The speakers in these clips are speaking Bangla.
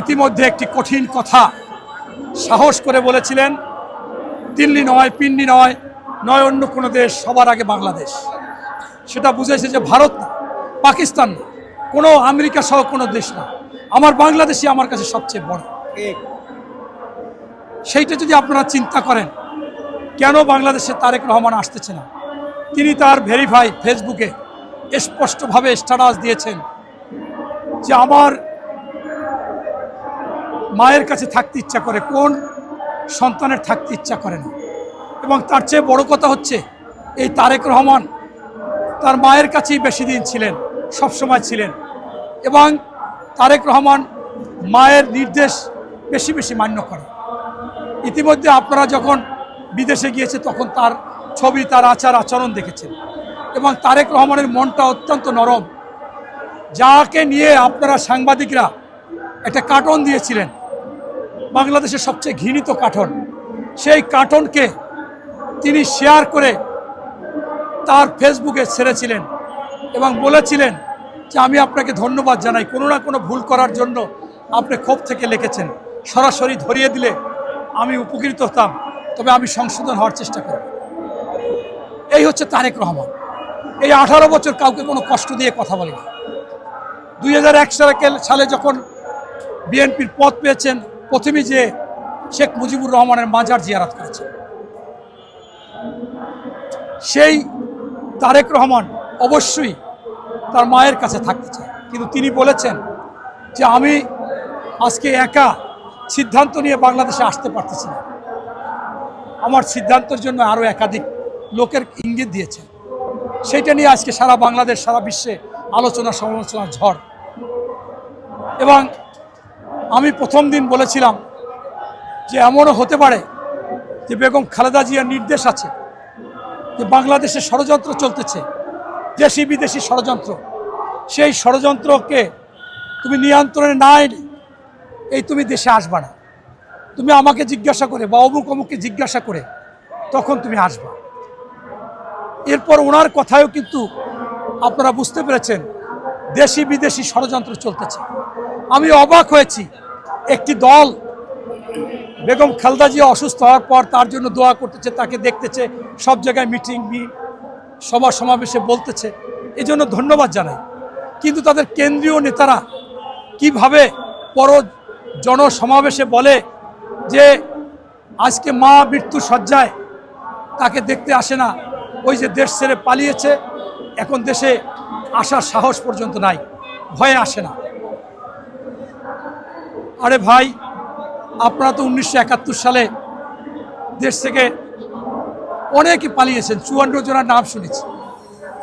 ইতিমধ্যে একটি কঠিন কথা সাহস করে বলেছিলেন, দিল্লি নয়, পিন্ডি নয় নয় অন্য কোনো দেশ, সবার আগে বাংলাদেশ। সেটা বুঝেছে যে ভারত না, পাকিস্তান না, কোনো আমেরিকা সহ কোনো দেশ না। আমার বাংলাদেশই আমার কাছে সবচেয়ে বড়। সেইটা যদি আপনারা চিন্তা করেন, কেন বাংলাদেশে তারেক রহমান আসতেছে না? তিনি তার ভেরিফাই ফেসবুকে স্পষ্টভাবে স্ট্যাটাস দিয়েছেন যে আমার মায়ের কাছে থাকতে ইচ্ছা করে, কোন সন্তানের থাকতে ইচ্ছা করে না। এবং তার চেয়ে বড় কথা হচ্ছে, এই তারেক রহমান তার মায়ের কাছেই বেশি দিন ছিলেন সব সময় ছিলেন। এবং তারেক রহমান মায়ের নির্দেশ বেশি বেশি মান্য করে। ইতিমধ্যে আপনারা যখন বিদেশে গিয়েছে, তখন তার ছবি, তার আচার, আচরণ দেখেছেন। এবং তারেক রহমানের মনটা অত্যন্ত নরম। যাকে নিয়ে আপনারা সাংবাদিকরা একটা কার্টন দিয়েছিলেন। বাংলাদেশের সবচেয়ে ঘৃণিত কার্টন। সেই কার্টনকে তিনি শেয়ার করে তার ফেসবুকে ছেড়েছিলেন এবং বলেছিলেন যে, আমি আপনাকে ধন্যবাদ জানাই। কোনো না কোনো ভুল করার জন্য আপনি ক্ষোভ থেকে লিখেছেন সরাসরি ধরিয়ে দিলে আমি উপকৃত হতাম। তবে আমি সংশোধন হওয়ার চেষ্টা করব। এই হচ্ছে তারেক রহমান। এই আঠারো বছর কাউকে কোনো কষ্ট দিয়ে কথা বলেনি দুই হাজার এক সালে যখন বিএনপির পদ পেয়েছেন প্রথমেই যে শেখ মুজিবুর রহমানের মাজার জিয়ারাত করেছেন। সেই তারেক রহমান অবশ্যই তার মায়ের কাছে থাকতে চায়। কিন্তু তিনি বলেছেন যে আমি আজকে একা সিদ্ধান্ত নিয়ে বাংলাদেশে আসতে পারতেছি না। আমার সিদ্ধান্তের জন্য আরও একাধিক লোকের ইঙ্গিত দিয়েছে। সেইটা নিয়ে আজকে সারা বাংলাদেশ, সারা বিশ্বে আলোচনা সমালোচনা ঝড়। এবং আমি প্রথম দিন বলেছিলাম যে এমনও হতে পারে যে বেগম খালেদা জিয়ার নির্দেশ আছে, যে বাংলাদেশে ষড়যন্ত্র চলতেছে, দেশি বিদেশি ষড়যন্ত্র। সেই ষড়যন্ত্রকে তুমি নিয়ন্ত্রণে না এনে এই তুমি দেশে আসবা না। তুমি আমাকে জিজ্ঞাসা করে বা অমুক অমুককে জিজ্ঞাসা করে তখন তুমি আসবা। এরপর ওনার কথায়ও কিন্তু আপনারা বুঝতে পেরেছেন দেশি বিদেশি ষড়যন্ত্র চলতেছে। আমি অবাক হয়েছি, একটি দল বেগম খালদা জিয়া অসুস্থ হওয়ার পর তার জন্য দোয়া করতেছে, তাকে দেখতেছে, সব জায়গায় মিটিং সভা সমাবেশে বলতেছে। এই জন্য ধন্যবাদ জানাই। কিন্তু তাদের কেন্দ্রীয় নেতারা কীভাবে পর জনসমাবেশে বলে যে আজকে মা মৃত্যু সজ্জায় তাকে দেখতে আসে না, ওই যে দেশ ছেড়ে পালিয়েছে, এখন দেশে আসার সাহস পর্যন্ত নাই। ভয়ে আসে না। আরে ভাই, আপনারা তো উনিশশো একাত্তর সালে দেশ থেকে অনেকে পালিয়েছেন, চুয়ান্ন জনের নাম শুনেছি।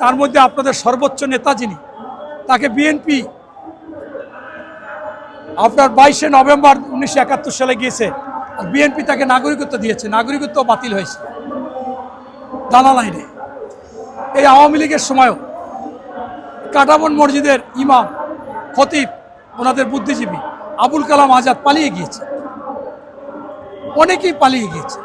তার মধ্যে আপনাদের সর্বোচ্চ নেতা যিনি, তাকে বিএনপি আপনার বাইশে নভেম্বর উনিশশো একাত্তর সালে গিয়েছে, আর বিএনপি তাকে নাগরিকত্ব দিয়েছে। নাগরিকত্ব বাতিল হয়েছে। দানা লাইনে এই আওয়ামী লীগের সময়ও কাটাবন মসজিদের ইমাম খতিব ওনাদের বুদ্ধিজীবী আবুল কালাম আজাদ পালিয়ে গিয়েছে। অনেকেই পালিয়ে গিয়েছে।